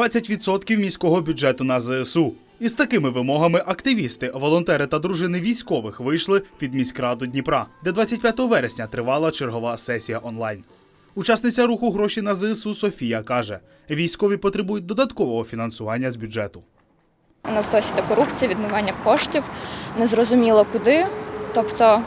20% міського бюджету на ЗСУ. Із такими вимогами активісти, волонтери та дружини військових вийшли під міськраду Дніпра, де 25 вересня тривала чергова сесія онлайн. Учасниця руху гроші на ЗСУ Софія каже: військові потребують додаткового фінансування з бюджету. У нас досі до корупції, відмивання коштів, незрозуміло куди. Тобто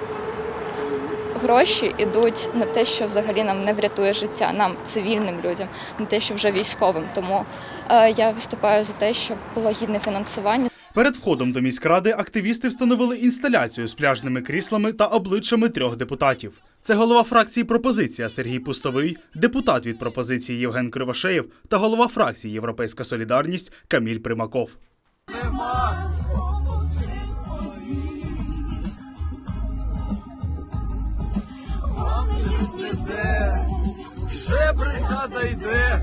гроші йдуть на те, що взагалі нам не врятує життя, нам, цивільним людям, не те, що вже військовим. Тому е, я виступаю за те, щоб було гідне фінансування. Перед входом до міськради активісти встановили інсталяцію з пляжними кріслами та обличчями трьох депутатів. Це голова фракції Пропозиція Сергій Пустовий, депутат від пропозиції Євген Кривошеєв та голова фракції Європейська Солідарність Каміль Примаков. Вже бригада йде.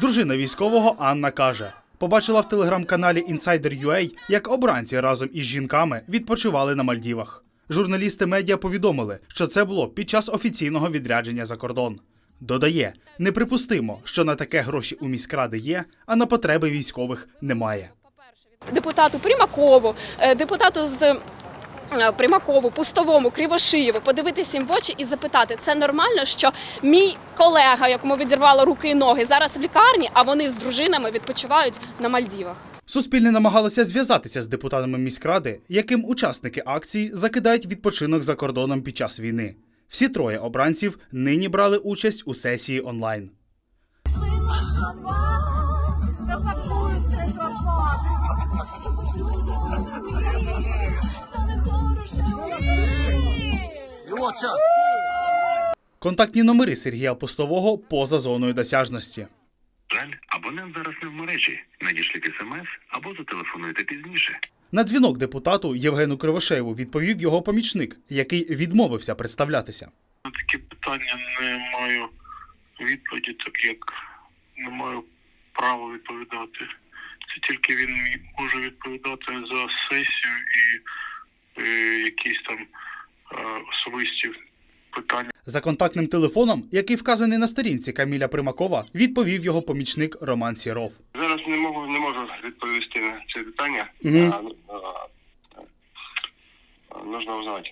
Дружина військового Анна каже: побачила в телеграм-каналі Insider.ua, як обранці разом із жінками відпочивали на Мальдівах. Журналісти медіа повідомили, що це було під час офіційного відрядження за кордон. Додає, неприпустимо, що на таке гроші у міськради є, а на потреби військових немає. депутату Примакову, е, депутату з Примакову, Пустовому, Кривошиєву, подивитися їм в очі і запитати, це нормально, що мій колега, якому відірвало руки і ноги, зараз в лікарні, а вони з дружинами відпочивають на Мальдівах. Суспільне намагалося зв'язатися з депутатами міськради, яким учасники акції закидають відпочинок за кордоном під час війни. Всі троє обранців нині брали участь у сесії онлайн. Час. Контактні номери Сергія Постового поза зоною досяжності. Жаль, абонент зараз не в мережі. Надішліть смс або зателефонуйте пізніше. На дзвінок депутату Євгену Кривошеєву відповів його помічник, який відмовився представлятися. На такі питання не маю відповіді, так як не маю права відповідати. Це тільки він може відповідати за сесію і е, якісь там питання. За контактним телефоном, який вказаний на сторінці Каміля Примакова, відповів його помічник Роман Сіров. Зараз не можу не можу відповісти на це питання. Нужно узнати.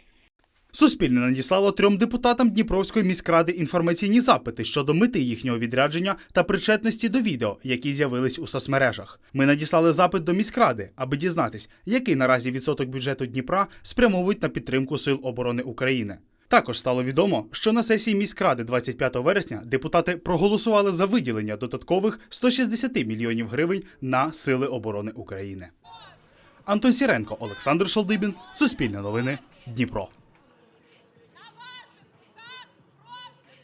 Суспільне надіслало трьом депутатам Дніпровської міськради інформаційні запити щодо мети їхнього відрядження та причетності до відео, які з'явились у соцмережах. Ми надіслали запит до міськради, аби дізнатись, який наразі відсоток бюджету Дніпра спрямовують на підтримку Сил оборони України. Також стало відомо, що на сесії міськради 25 вересня депутати проголосували за виділення додаткових 160 мільйонів гривень на Сили оборони України. Антон Сіренко, Олександр Шалдибін, Суспільне новини, Дніпро.